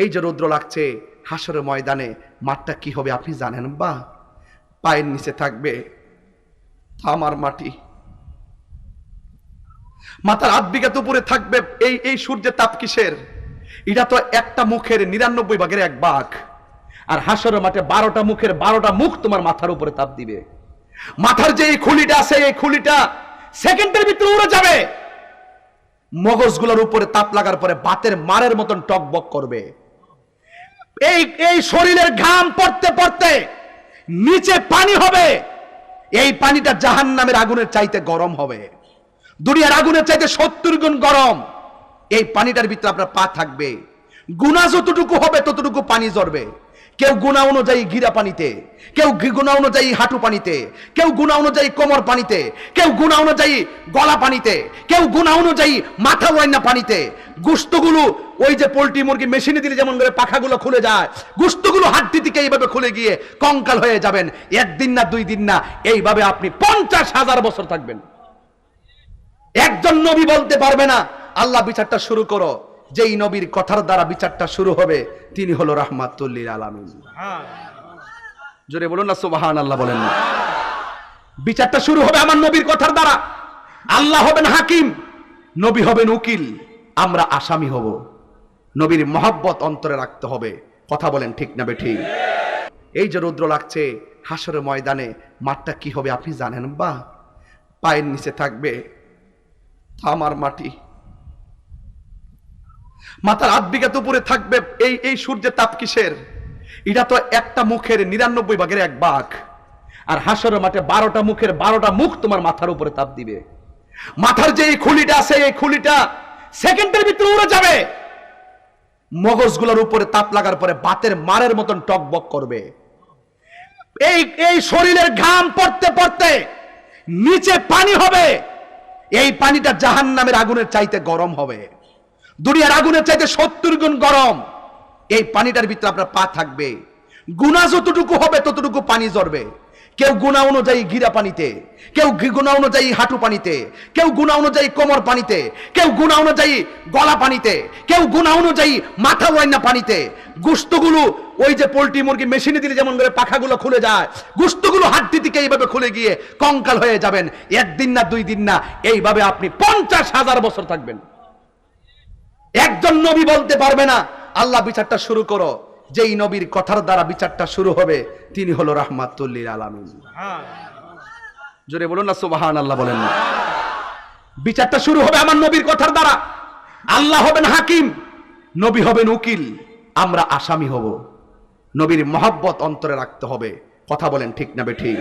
এই যে রৌদ্র লাগছে, হাসরের ময়দানে মাঠটা কি হবে আপনি জানেন বা? পায়ের নিচে থাকবে থামার মাটি। মাথার আধ বিঘাত উপরে থাকবে এই এই সূর্যের তাপ কিসের? এটা তো একটা মুখের নিরানব্বই ভাগের এক বাঘ আর হাসরের মাঠে বারোটা মুখের বারোটা মুখ তোমার মাথার উপরে তাপ দিবে। মাথার যে এই খুলিটা আছে, এই খুলিটা সেকেন্ডের ভিতরে উড়ে যাবে। মগজগুলোর উপরে তাপ লাগার পরে বাতের মারের মতন টকবক করবে। এই এই শরীরের ঘাম পড়তে পড়তে নিচে পানি হবে। এই পানিটা জাহান নামের আগুনের চাইতে গরম হবে। দুনিয়ার আগুনের চাইতে সত্তর গুণ গরম। এই পানিটার ভিতরে আপনার পা থাকবে। গুণা যতটুকু হবে, ততটুকু পানি জ্বরবে কেউ গুণা অনুযায়ী গিরা পানিতে, কেউ গুণা অনুযায়ী হাঁটু পানিতে, কেউ গুণা অনুযায়ী কোমর পানিতে, কেউ গুণা অনুযায়ী গলা পানিতে, কেউ গুণা অনুযায়ী মাথা ওয়াইনা পানিতে। গুস্তগুলো ওই যে পোলট্রি মুরগি মেশিনে দিলে যেমন করে পাখাগুলো খুলে যায়, গুস্তগুলো হাড্ডি থেকে এইভাবে খুলে গিয়ে কঙ্কাল হয়ে যাবেন। একদিন না, দুই দিন না, এইভাবে আপনি পঞ্চাশ হাজার বছর থাকবেন। একজন নবী বলতে পারবে না, আল্লাহ বিচারটা শুরু করো। যেই নবীর কথার দ্বারা বিচারটা শুরু হবে, তিনি হলো রাহমাতুল্লিল আলামিন। জোরে বলুন না সুবাহান আল্লাহ বলেন না। বিচারটা শুরু হবে আমার নবীর কথার দ্বারা। আল্লাহ হবেন হাকিম, নবী হবেন উকিল। আমরা আসামি হব। নবীর মহব্বত অন্তরে রাখতে হবে। কথা বলেন ঠিক না বেঠি? এই যে রৌদ্র লাগছে, হাসরের ময়দানে মাঠটা কি হবে আপনি জানেন বা? পায়ের নিচে থাকবে থামার মাটি। মাথার আধ বিঘাত উপরে থাকবে এই এই সূর্যের তাপ কিসের? এটা তো একটা মুখের নিরানব্বই ভাগের এক বাঘ আর হাসরের মাঠে বারোটা মুখের বারোটা মুখ তোমার মাথার উপরে তাপ দিবে। মাথার যে এই খুলিটা আছে, এই খুলিটা সেকেন্ডের ভিতরে উড়ে যাবে। মগজগুলোর উপরে তাপ লাগার পরে বাতের মারের মতন টকবক করবে। এই এই শরীরের ঘাম পড়তে পড়তে নিচে পানি হবে। এই পানিটা জাহান নামের আগুনের চাইতে গরম হবে। দুনিয়ার আগুনের চাইতে সত্তর গুণ গরম। এই পানিটার ভিতরে আপনার পা থাকবে। গুণা যতটুকু হবে ততটুকু পানি জ্বরবে কেউ গুণা অনুযায়ী গিরা পানিতে, কেউ গুণা অনুযায়ী হাঁটু পানিতে, কেউ গুণা অনুযায়ী কোমর পানিতে, কেউ গুণা অনুযায়ী গলা পানিতে, কেউ গুণা অনুযায়ী মাথা ওয়াইনা পানিতে। গুস্তগুলো ওই যে পোলট্রি মুরগি মেশিনে দিলে যেমন করে পাখাগুলো খুলে যায়, গুস্তগুলো হাড্ডি থেকে এইভাবে খুলে গিয়ে কঙ্কাল হয়ে যাবেন। একদিন না দুই দিন না, এইভাবে আপনি পঞ্চাশ হাজার বছর থাকবেন। একজন নবী বলতে পারবে না, আল্লাহ বিচারটা শুরু করো। যেই নবীর কথার দ্বারা বিচারটা শুরু হবে, তিনি হলো রাহমাতুল্লিল আলামিন। জোরে বলুন না সুবাহান আল্লাহ বলেন না। বিচারটা শুরু হবে আমার নবীর কথার দ্বারা। আল্লাহ হবেন হাকিম, নবী হবেন উকিল। আমরা আসামি হব। নবীর মহব্বত অন্তরে রাখতে হবে। কথা বলেন ঠিক না বে ঠিক?